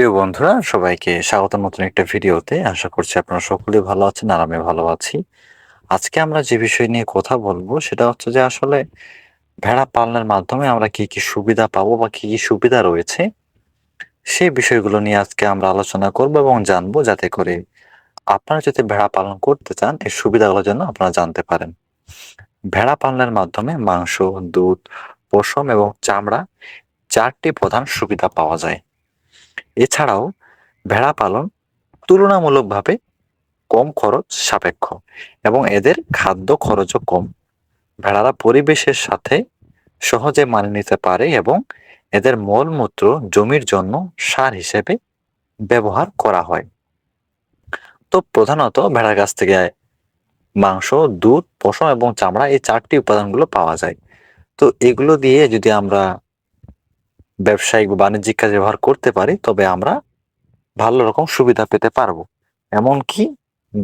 প্রিয় বন্ধুরা, সবাইকে স্বাগত নতুন একটা ভিডিওতে। আশা করছি আপনারা সকলেই ভালো আছেন আর আমি ভালো আছি। আজকে আমরা যে বিষয় নিয়ে কথা বলব, সেটা হচ্ছে যে আসলে ভেড়া পালনের মাধ্যমে আমরা কি কি সুবিধা পাবো বা কি কি সুবিধা রয়েছে, সেই বিষয়গুলো নিয়ে আজকে আমরা আলোচনা করব এবং জানব, যাতে করে আপনারা যদি ভেড়া পালন করতে চান, এই সুবিধাগুলো যেন আপনারা জানতে পারেন। ভেড়া পালনের মাধ্যমে মাংস, দুধ, পশম এবং চামড়া চারটি প্রধান সুবিধা পাওয়া যায়। এছাড়াও ভেড়া পালন তুলনামূলকভাবে কম খরচ সাপেক্ষ এবং এদের খাদ্য খরচও কম। ভেড়ারা পরিবেশের সাথে সহজে মানিয়ে নিতে পারে এবং এদের মলমূত্র জমির জন্য সার হিসেবে ব্যবহার করা হয়। তো প্রধানত ভেড়ার কাছ থেকে মাংস, দুধ, পশম এবং চামড়া এই চারটি উপাদানগুলো পাওয়া যায়। তো এগুলো দিয়ে যদি আমরা ব্যবসায়িক বা বাণিজ্যিক কাজে ব্যবহার করতে পারি, তবে আমরা ভালো রকম সুবিধা পেতে পারব। এমনকি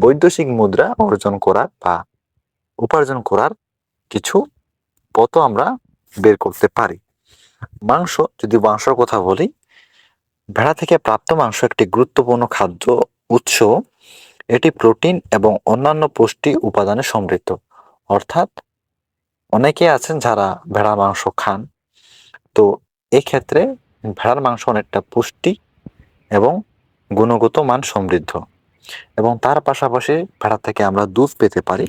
বৈদেশিক মুদ্রা অর্জন করার বা উপার্জন করার কিছু পথও আমরা বের করতে পারি। মাংস, যদি মাংসর কথা বলি, ভেড়া থেকে প্রাপ্ত মাংস একটি গুরুত্বপূর্ণ খাদ্য উৎস। এটি প্রোটিন এবং অন্যান্য পুষ্টি উপাদানে সমৃদ্ধ। অর্থাৎ অনেকে আছেন যারা ভেড়া মাংস খান। তো এক্ষেত্রে ভেড়ার মাংস অনেকটা পুষ্টি এবং গুণগত মান সমৃদ্ধ। এবং তার পাশাপাশি ভেড়া থেকে আমরা দুধ পেতে পারি।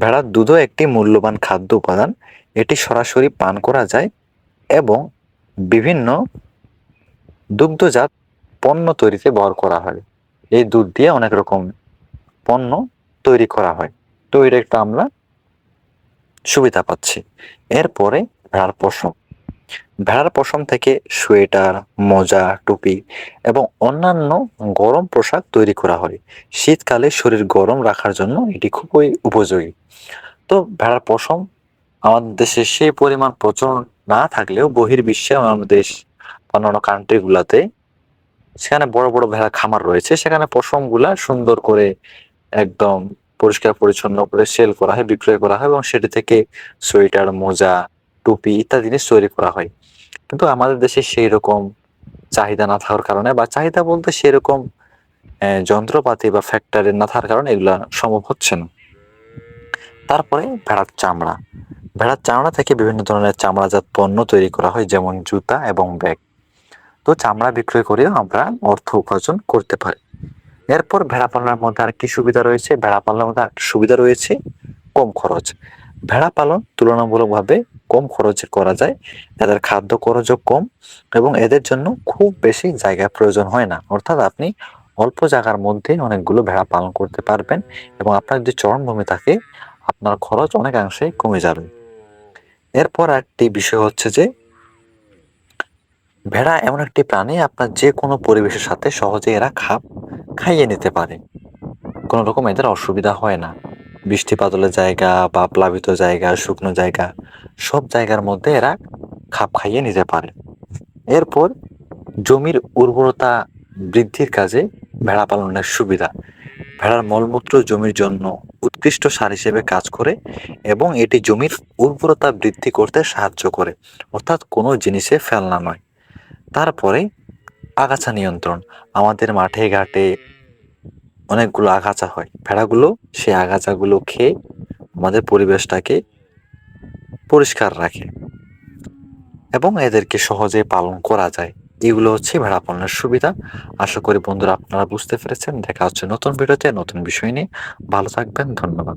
ভেড়ার দুধও একটি মূল্যবান খাদ্য উপাদান। এটি সরাসরি পান করা যায় এবং বিভিন্ন দুগ্ধজাত পণ্য তৈরিতে ব্যবহার করা হয়। এই দুধ দিয়ে অনেক রকম পণ্য তৈরি করা হয়। তো এটা একটা আমরা সুবিধা পাচ্ছি। এরপরে ভেড়ার পশম ভেড়ার পশম থেকে সোয়েটার, মোজা, টুপি এবং অন্যান্য গরম পোশাক তৈরি করা হয়। শীতকালে শরীর গরম রাখার জন্য এটি খুবই উপযোগী। তো ভেড়ার পশম আমাদের দেশে সেই পরিমাণ প্রচলন না থাকলেও বহির্বিশ্বে আমাদের দেশ অন্যান্য কান্ট্রিগুলাতে সেখানে বড় বড় ভেড়া খামার রয়েছে। সেখানে পশমগুলা সুন্দর করে একদম পরিষ্কার পরিচ্ছন্ন করে সেল করা হয়, বিক্রয় করা হয় এবং সেটি থেকে সোয়েটার, মোজা টুপি ইত্যাদি জিনিস তৈরি করা হয়। কিন্তু আমাদের দেশে সেই রকম চাহিদা না থাকার কারণে বা চাহিদা বলতে সেরকম যন্ত্রপাতি বা ফ্যাক্টরি না থাকার কারণে এগুলো সম্ভব হচ্ছে না। তারপরে ভেড়ার চামড়া। ভেড়ার চামড়া থেকে বিভিন্ন ধরনের চামড়াজাত পণ্য তৈরি করা হয়, যেমন জুতা এবং ব্যাগ। তো চামড়া বিক্রয় করেও আমরা অর্থ উপার্জন করতে পারি। এরপর ভেড়া পালনের মধ্যে আর কি সুবিধা রয়েছে। ভেড়া পালনের মধ্যে আর সুবিধা রয়েছে, কম খরচ। ভেড়া পালন তুলনামূলকভাবে কম খরচে করা যায় এদের খাদ্য খরচও কম এবং এদের জন্য খুব বেশি জায়গা প্রয়োজন হয় না। অর্থাৎ আপনি অল্প জায়গার মধ্যে অনেকগুলো ভেড়া পালন করতে পারবেন এবং আপনার যদি চরণভূমি থাকে, আপনার খরচ অনেকাংশেই কমে যাবে। এরপর একটি বিষয় হচ্ছে যে, ভেড়া এমন একটি প্রাণী আপনার যে কোনো পরিবেশের সাথে সহজে এরা খাপ খাইয়ে নিতে পারে। কোনো রকম এদের অসুবিধা হয় না। বৃষ্টি বাদলের জায়গা বা প্লাবিত জায়গা, শুকনো জায়গা, সব জায়গার মধ্যে এরা খাপ খাইয়ে নিতে পারে। এরপর জমির উর্বরতা বৃদ্ধির কাজে ভেড়া পালনের সুবিধা। ভেড়ার মলমূত্র জমির জন্য উৎকৃষ্ট সার হিসেবে কাজ করে এবং এটি জমির উর্বরতা বৃদ্ধি করতে সাহায্য করে। অর্থাৎ কোনো জিনিসে ফেলনা নয়। তারপরে আগাছা নিয়ন্ত্রণ। আমাদের মাঠে, ঘাটে অনেকগুলো আগাছা হয়। ভেড়াগুলো সেই আগাছাগুলো খেয়ে আমাদের পরিবেশটাকে পরিষ্কার রাখে এবং এদেরকে সহজে পালন করা যায়। এগুলো হচ্ছে ভেড়া পালনের সুবিধা। আশা করি বন্ধুরা আপনারা বুঝতে পেরেছেন। দেখা হচ্ছে নতুন ভিডিওতে নতুন বিষয় নিয়ে। ভালো থাকবেন। ধন্যবাদ।